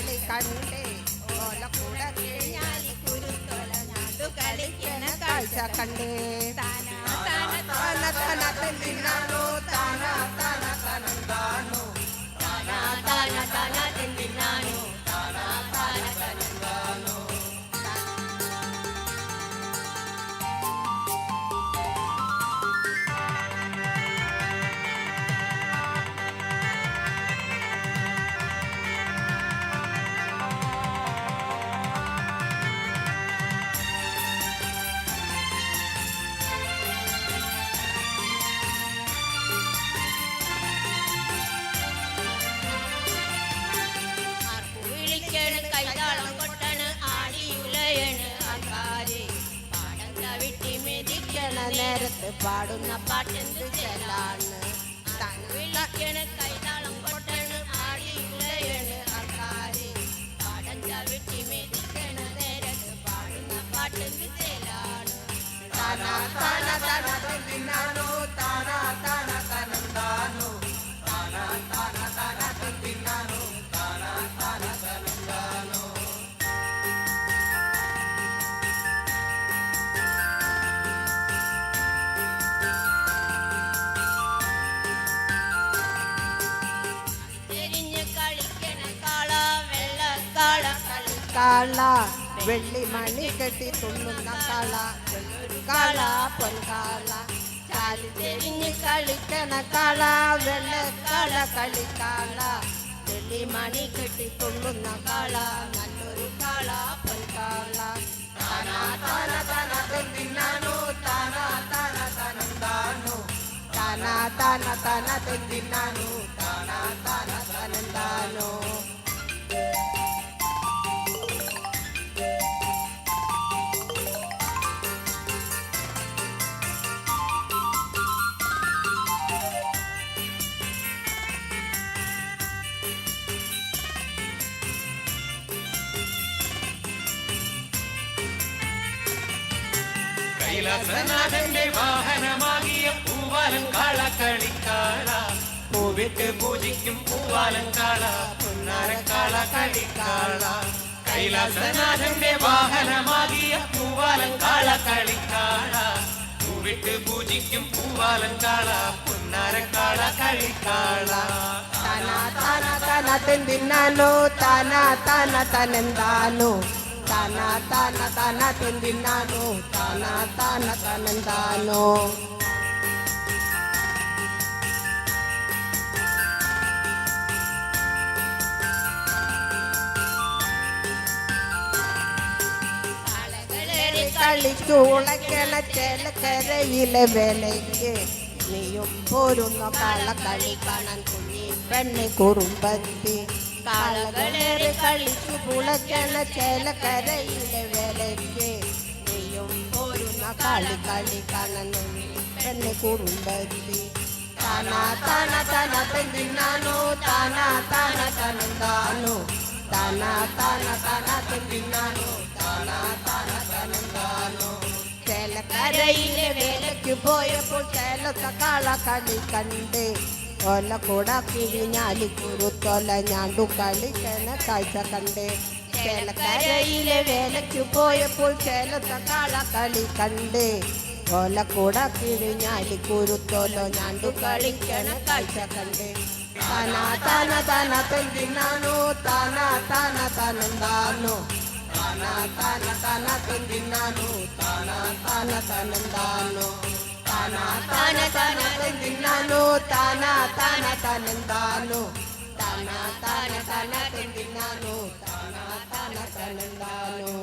കണ്ടേ ഓലക്കൂട കിഴിഞ്ഞാലി കുരുത്തോല ഞാണ്ടു കളിക്കണ കാഴ്ച കണ്ടേ താന താന താന താന തിന്നാനോ നേരത്ത് പാടുന്ന പാട്ടെന്ത് ചെലാണ് വിളിക്കണ് കൈതാളം കൊട്ടണ് ആടിയുലയണ് ആൾക്കാര്. പാടം ചവിട്ടി മെതിക്കണ നേരത്ത് പാടുന്ന പാട്ടെന്ത് ചെലാണ് താനാ താന താന തിന്നാനോ താന താന. காலா வெள்ளி மணி கட்டி துள்ளுந்தா காலா. காலா பொன்காலா காலி. தெரிஞ்சு கழிக்கன காலா வெள்ள காலா களி காலா. வெள்ளி மணி கட்டி துள்ளுந்தா காலா நல்லொரு காலா பொன்காலா தானா தானா தானா தின்னானோ தானா தானா தானா தானோ தானா தானா தானா தின்னானோ தானா தானா தானா தானோ കൈലാസനാഥന്റെ വാഹനമാകിയ പൂവാലൻ കാള കളിക്കാള പൂവിട്ട് പൂജിക്കും പൂവാലൻ കാള പുന്നാരക്കാള കളിക്കാള. കൈലാസനാഥന്റെ വാഹനമാകിയ പൂവാലൻ കാള കളിക്കാള പൂവിട്ട് പൂജിക്കും പൂവാലൻ കാള പുന്നാരക്കാള കളിക്കാള. തന തന തന തിന്നാനോ തന തന തനെന്താനോ താന താന താന തിന്നാനോ താന താന തനെന്താനോ കാളകളേറി കളിച്ചു ഉളക്കണ ചേലക്കരയിലെ വേലയ്ക്ക് നീയും പോരുന്ന കാളക്കളി കാണാൻ കുഞ്ഞി പെണ്ണി കുറുമ്പത്തി കാളകളേറി കളിച്ചു പുളക്കണ ചേലക്കരയിലെ വേലയ്ക്ക് നീയും പോരുന്ന കളി കളി കാണാൻ കുഞ്ഞി പെണ്ണി കുറുമ്പത്തി താന താന താന തിന്നാനോ താന താന തനന്താനോ താന താന താന തിന്നാനോ താന താന തനന്താനോ ചേലക്കരയിലെ വേലയ്ക്ക് പോയപ്പോൾ ചേലത്ത കാള കളി കണ്ട് ഓല കൂട കിഴിഞ്ഞാലി കുരുത്തോല ഞാണ്ടു കളിക്കണ കാഴ്ച കണ്ടേ. ചേലക്കരയിലെ വേലയ്ക്കു പോയപ്പോൾ ചേലത്ത കാള കളി കണ്ട്. കൊല കൂട കിഴിഞ്ഞാലി കുരുത്തോല ഞാണ്ടു കളിക്കണ കാഴ്ച കണ്ട്. താന താന തന തെന്തിനാനോ താന താന തനന്താനോ താന താന തന തെന്തിനാനോ താന താന തനന്താനോ താന താന തന തെന്തിനാനോ తన తన తనందాను తన తన తన తిన్నాను తన తన తనందాను